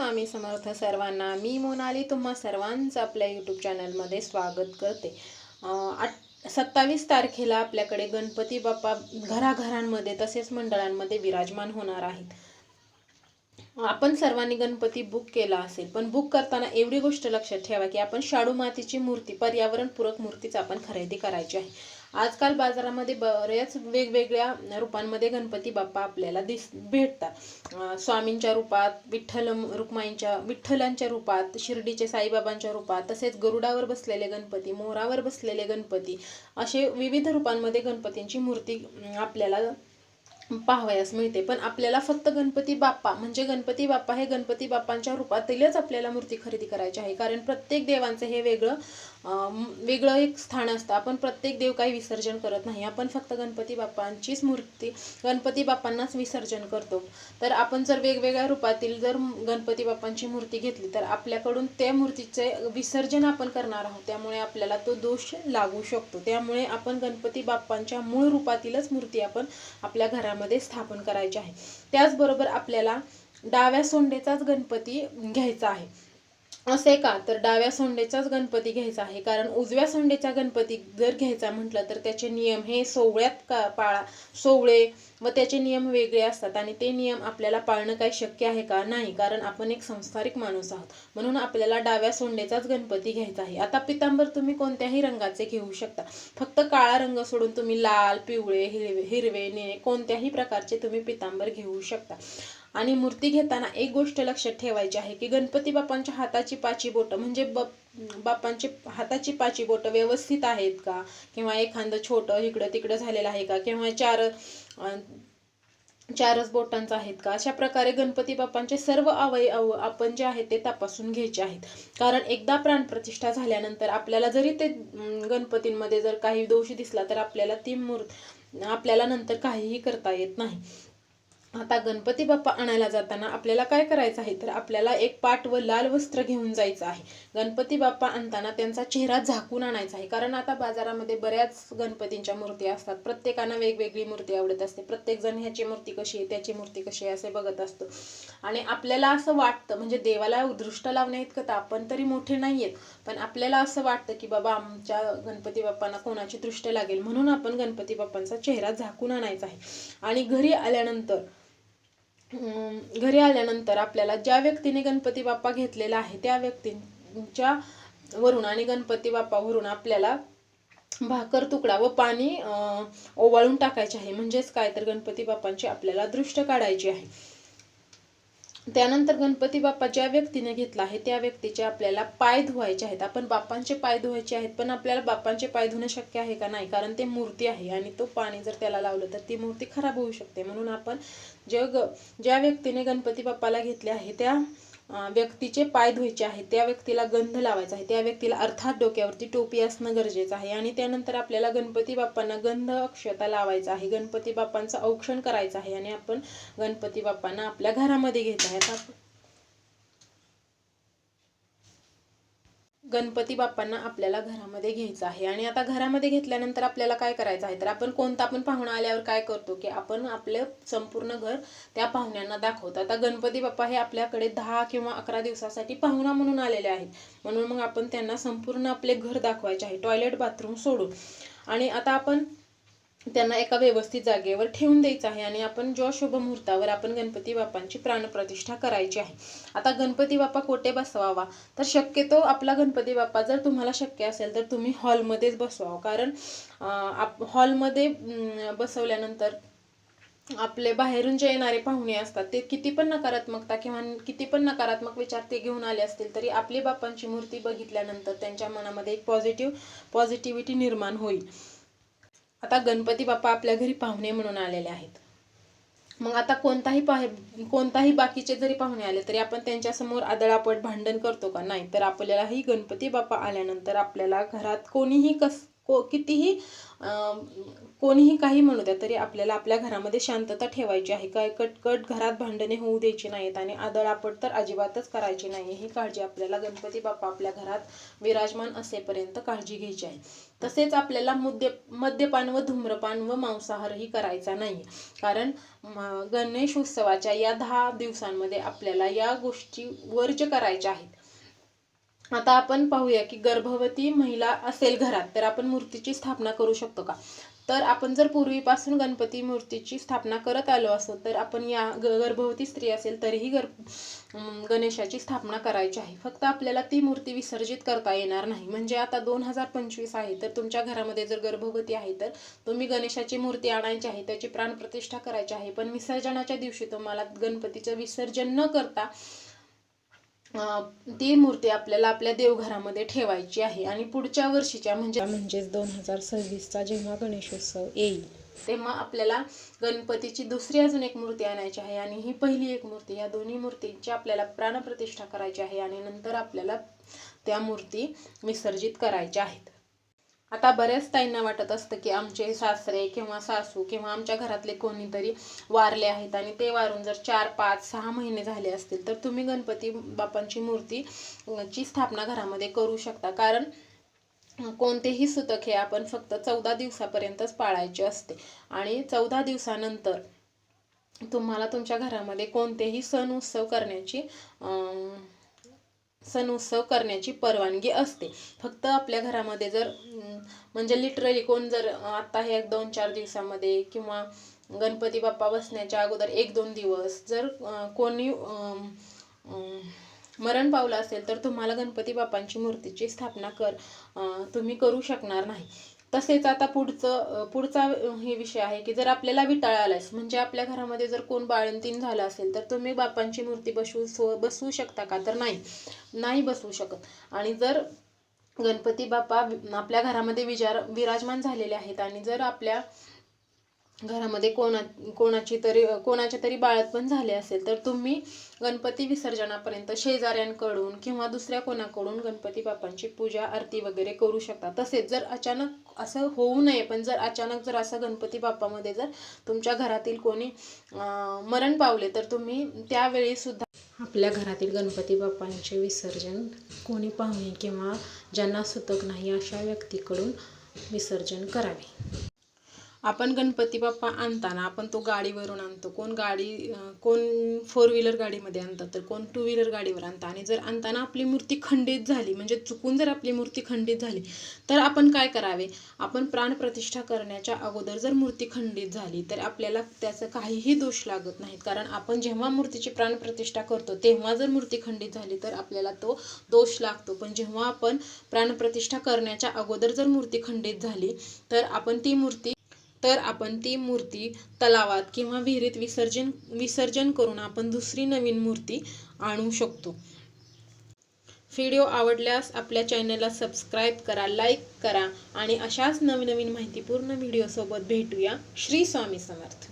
स्वामी समर्थ सर्वांना मी मोनाली तुम्हा सर्वांचं आपल्या यूट्यूब चॅनलमध्ये स्वागत करते. आठ सत्तावीस तारखेला आपल्याकडे गणपती बाप्पा घराघरांमध्ये तसेच मंडळांमध्ये विराजमान होणार आहेत. आपण सर्वांनी गणपती बुक केला असेल पण बुक करताना एवढी गोष्ट लक्षात ठेवा की आपण शाडू मातीची मूर्ती पर्यावरणपूरक मूर्तीच आपण खरेदी करायची आहे. आजकाल बाजारामध्ये बऱ्याच वेगवेगळ्या रूपांमध्ये गणपती बाप्पा आपल्याला दिस भेटतात. स्वामींच्या रूपात विठ्ठल रुक्माईंच्या विठ्ठलांच्या रूपात शिर्डीचे साईबाबांच्या रूपात तसेच गरुडावर बसलेले गणपती मोरावर बसलेले गणपती असे विविध रूपांमध्ये गणपतींची मूर्ती आपल्याला पाहावयास मिळते. पण आपल्याला फक्त गणपती बाप्पा म्हणजे गणपती बाप्पा हे गणपती बाप्पांच्या रूपातीलच आपल्याला मूर्ती खरेदी करायची आहे. कारण प्रत्येक देवांचं हे वेगळं वेगळं एक स्थान असतं. आपण प्रत्येक देव काही विसर्जन करत नाही. आपण फक्त गणपती बाप्पांचीच मूर्ती गणपती बाप्पांनाच विसर्जन करतो. तर आपण जर वेगवेगळ्या रूपातील जर गणपती बाप्पांची मूर्ती घेतली तर आपल्याकडून त्या मूर्तीचे विसर्जन आपण करणार आहोत. त्यामुळे आपल्याला तो दोष लागू शकतो. त्यामुळे आपण गणपती बाप्पांच्या मूळ रूपातीलच मूर्ती आपण आपल्या घरामध्ये स्थापन करायची आहे. त्याचबरोबर आपल्याला डाव्या सोंडेचाच गणपती घ्यायचा आहे. असे का? तर डाव्या सोंडेचाच गणपती घ्यायचा आहे. कारण उजव्या सोंडेचा गणपती जर घ्यायचा म्हटलं तर त्याचे नियम हे सोवळ्यात का पाळा सोवळे व त्याचे नियम वेगळे असतात आणि ते नियम आपल्याला पाळणं काही शक्य आहे का? नाही. कारण आपण एक संस्कारिक माणूस आहोत. म्हणून आपल्याला डाव्या सोंडेचाच गणपती घ्यायचा आहे. आता पितांबर तुम्ही कोणत्याही रंगाचे घेऊ शकता. फक्त काळा रंग सोडून तुम्ही लाल पिवळे हिरवे हिरवे निळे कोणत्याही प्रकारचे तुम्ही पितांबर घेऊ शकता. आणि मूर्ती घेताना एक गोष्ट लक्षात ठेवायची आहे की गणपती बाप्पांच्या हाताची पाची बोटं म्हणजे ब बाप्पांची हाताची पाची बोटं व्यवस्थित आहेत का? किंवा एखादं छोटं इकडं तिकडं झालेलं आहे का? किंवा चार चारच बोटांचं आहेत का? अशा प्रकारे गणपती बाप्पांचे सर्व अवयव आपण जे आहेत ते तपासून घ्यायचे आहेत. कारण एकदा प्राणप्रतिष्ठा झाल्यानंतर आपल्याला जरी ते गणपतींमध्ये जर काही दोष दिसला तर आपल्याला ती मूर्त आपल्याला नंतर काहीही करता येत नाही. आता गणपती बाप्पा आणायला जाताना आपल्याला काय करायचं आहे? तर आपल्याला एक पाट व लाल वस्त्र घेऊन जायचं आहे. गणपती बाप्पा आणताना त्यांचा चेहरा झाकून आणायचा आहे. कारण आता बाजारामध्ये बऱ्याच गणपतींच्या मूर्ती असतात. प्रत्येकानं वेगवेगळी मूर्ती आवडत असते. प्रत्येक जण ह्याची मूर्ती कशी आहे त्याची मूर्ती कशी आहे असे बघत असतो. आणि आपल्याला असं वाटतं म्हणजे देवाला दृष्ट लावण्या इतकं तर आपण तरी मोठे नाहीयेत पण आपल्याला असं वाटतं की बाबा आमच्या गणपती बाप्पांना कोणाची दृष्ट लागेल? म्हणून आपण गणपती बाप्पांचा चेहरा झाकून आणायचा आहे. आणि घरी आल्यानंतर घरी आल्यानंतर आपल्याला ज्या व्यक्तीने गणपती बाप्पा घेतलेला आहे त्या व्यक्तींच्या वरून आणि गणपती बाप्पावरून आपल्याला भाकर तुकडा व पाणी ओवाळून टाकायचे आहे. म्हणजेच काय? तर गणपती बाप्पांची आपल्याला दृष्ट काढायची आहे. त्यानंतर गणपती बाप्पा ज्या व्यक्तीने घेतला आहे त्या व्यक्तीचे आपल्याला पाय धुवायचे आहेत. आपण बाप्पांचे पाय धुवायचे आहेत पण आपल्याला बाप्पांचे पाय धुणं शक्य आहे का नाही? कारण ते मूर्ती आहे आणि तो पाणी जर त्याला लावलं तर ती मूर्ती खराब होऊ शकते. म्हणून आपण जे ग ज्या व्यक्तीने गणपती बाप्पाला घेतले आहे त्या व्यक्तीचे पाय धुवायचे आहेत त्या व्यक्तीला गंध लावायचा आहे त्या व्यक्तीला अर्थात डोक्यावरती टोपी असणं गरजेचं आहे आणि त्यानंतर आपल्याला गणपती बाप्पांना गंध अक्षता लावायचा आहे गणपती बाप्पांचं औक्षण करायचं आहे आणि आपण गणपती बाप्पांना आपल्या घरामध्ये घेत आहे आता गणपती बाप्पांना आपल्याला घरामध्ये घ्यायचं आहे. आणि आता घरामध्ये घेतल्यानंतर आपल्याला काय करायचं आहे? तर आपण कोणता पण पाहुणा आल्यावर काय करतो की आपण आपलं संपूर्ण घर त्या पाहुण्यांना दाखवतो. आता गणपती बाप्पा हे आपल्याकडे दहा किंवा अकरा दिवसासाठी पाहुणा म्हणून आलेले आहेत. म्हणून मग आपण त्यांना संपूर्ण आपले घर दाखवायचे आहे. टॉयलेट बाथरूम सोडून. आणि आता आपण त्यांना एका व्यवस्थित जागेवर ठेवून द्यायचं आहे आणि आपण ज्या शुभ मुहूर्तावर आपण गणपती बाप्पांची प्राणप्रतिष्ठा करायची आहे. आता गणपती बाप्पा कोठे बसवावा? तर शक्यतो आपला गणपती बाप्पा जर तुम्हाला शक्य असेल तर तुम्ही हॉलमध्येच बसवावं. कारण आप हॉलमध्ये बसवल्यानंतर आपले बाहेरून जे येणारे पाहुणे असतात ते किती पण नकारात्मकता किंवा किती पण नकारात्मक विचार ते घेऊन आले असतील तरी आपली बाप्पांची मूर्ती बघितल्यानंतर त्यांच्या मनामध्ये एक पॉझिटिव्ह पॉझिटिव्हिटी निर्माण होईल. आता गणपती बाप्पा आपल्या घरी पाहुणे म्हणून आलेले आहेत. मग आता कोणताही पाहे कोणताही बाकीचे जरी पाहुणे आले तरी आपण त्यांच्यासमोर आदळापट भांडण करतो का? नाही. तर आपल्यालाही गणपती बाप्पा आल्यानंतर आपल्याला घरात कोणीही कस को कितीही कोणीही काही म्हणू द्या तरी आपल्याला आपल्या घरामध्ये शांतता ठेवायची आहे. काय कटकट घरात भांडणे होऊ द्यायची नाहीत आणि आदळापट तर अजिबातच करायची नाही. ही काळजी आपल्याला गणपती बाप्पा आपल्या घरात विराजमान असेपर्यंत काळजी घ्यायची आहे. तसेच आपल्याला मुद्य मद्यपान व धूम्रपान व मांसाहारही करायचा नाही. कारण म- गणेश उत्सवाच्या या दहा दिवसांमध्ये आपल्याला या गोष्टी वर्ज करायच्या आहेत. आता आपण पाहूया की गर्भवती महिला असेल घरात तर आपण मूर्तीची स्थापना करू शकतो का? तर आपण जर पूर्वीपासून गणपती मूर्तीची स्थापना करत आलो असो तर आपण या ग- गर्भवती स्त्री असेल तरीही गर गणेशाची स्थापना करायची आहे. फक्त आपल्याला ती मूर्ती विसर्जित करता येणार नाही. म्हणजे आता दोन हजार पंचवीस आहे तर तुमच्या घरामध्ये जर गर्भवती आहे तर तुम्ही गणेशाची मूर्ती आणायची आहे त्याची प्राणप्रतिष्ठा करायची आहे पण विसर्जनाच्या दिवशी तुम्हाला गणपतीचं विसर्जन न करता ती मूर्ती आपल्याला आपल्या देवघरामध्ये ठेवायची आहे. आणि पुढच्या वर्षीच्या म्हणजे म्हणजेच दोन हजार सव्वीसचा जेव्हा गणेशोत्सव येईल तेव्हा आपल्याला गणपतीची दुसरी अजून एक मूर्ती आणायची आहे. आणि ही पहिली एक मूर्ती या दोन्ही मूर्तींची आपल्याला प्राणप्रतिष्ठा करायची आहे. आणि नंतर आपल्याला त्या मूर्ती विसर्जित करायच्या आहेत. आता बऱ्याच ताईंना वाटत असतं की आमचे सासरे किंवा सासू किंवा आमच्या घरातले कोणीतरी वारले आहेत आणि ते वारून जर चार पाच सहा महिने झाले असतील तर तुम्ही गणपती बाप्पांची मूर्ती ची स्थापना घरामध्ये करू शकता. कारण कोणतेही सुतक हे आपण फक्त चौदा दिवसापर्यंतच पाळायचे असते. आणि चौदा दिवसानंतर तुम्हाला तुमच्या घरामध्ये कोणतेही सण उत्सव करण्याची सण उत्सव करण्याची परवानगी असते. फक्त आपल्या घरामध्ये जर म्हणजे लिटरली कोण जर आत्ता आता हे दोन चार दिवसामध्ये किंवा गणपती बाप्पा बसण्याच्या अगोदर एक दोन दिवस जर कोणी मरण पावलं असेल तर तुम्हाला गणपती बाप्पांची मूर्तीची स्थापना कर तुम्ही करू शकणार नाही. तसेच आता पुढचं पुढचा हे विषय आहे की जर आपल्याला विटाळ आलास म्हणजे आपल्या घरामध्ये जर कोण बाळंतीण झालं असेल तर तुम्ही बापांची मूर्ती बसवू सो बसवू शकता का? तर नाही. नाही बसवू शकत. आणि जर गणपती बाप्पा आपल्या घरामध्ये विचार विराजमान झालेले आहेत आणि जर आपल्या घरामध्ये कोणा कोणाची तरी कोणाचे तरी बाळतपण झाले असेल तर तुम्ही गणपती विसर्जनापर्यंत शेजाऱ्यांकडून किंवा दुसऱ्या कोणाकडून गणपती बाप्पांची पूजा आरती वगैरे करू शकता. तसेच जर अचानक असं होऊ नये पण जर अचानक जर असं गणपती बाप्पामध्ये जर तुमच्या घरातील कोणी मरण पावले तर तुम्ही त्यावेळीसुद्धा आपल्या घरातील गणपती बाप्पांचे विसर्जन कोणी पाहुणे किंवा ज्यांना सुतक नाही अशा व्यक्तीकडून विसर्जन करावे. आपण गणपती बाप्पा आणताना आपण तो गाडीवरून आणतो. कोण गाडी कोण फोर व्हीलर गाडीमध्ये आणतात तर कोण टू व्हीलर गाडीवर आणतं. आणि जर आणताना आपली मूर्ती खंडित झाली म्हणजे चुकून जर आपली मूर्ती खंडित झाली तर आपण काय करावे? आपण प्राणप्रतिष्ठा करण्याच्या अगोदर जर मूर्ती खंडित झाली तर आपल्याला त्याचं काहीही दोष लागत नाहीत. कारण आपण जेव्हा मूर्तीची प्राणप्रतिष्ठा करतो तेव्हा जर मूर्ती खंडित झाली तर आपल्याला तो दोष लागतो. पण जेव्हा आपण प्राणप्रतिष्ठा करण्याच्या अगोदर जर मूर्ती खंडित झाली तर आपण ती मूर्ती तर आपण ती मूर्ती तलावात किंवा विहिरीत विसर्जन विसर्जन करून आपण दुसरी नवीन मूर्ती आणू शकतो. व्हिडिओ आवडल्यास आपल्या चॅनलला सबस्क्राईब करा लाईक करा आणि अशाच नवीन नवीन माहितीपूर्ण व्हिडिओसोबत भेटूया. श्री स्वामी समर्थ.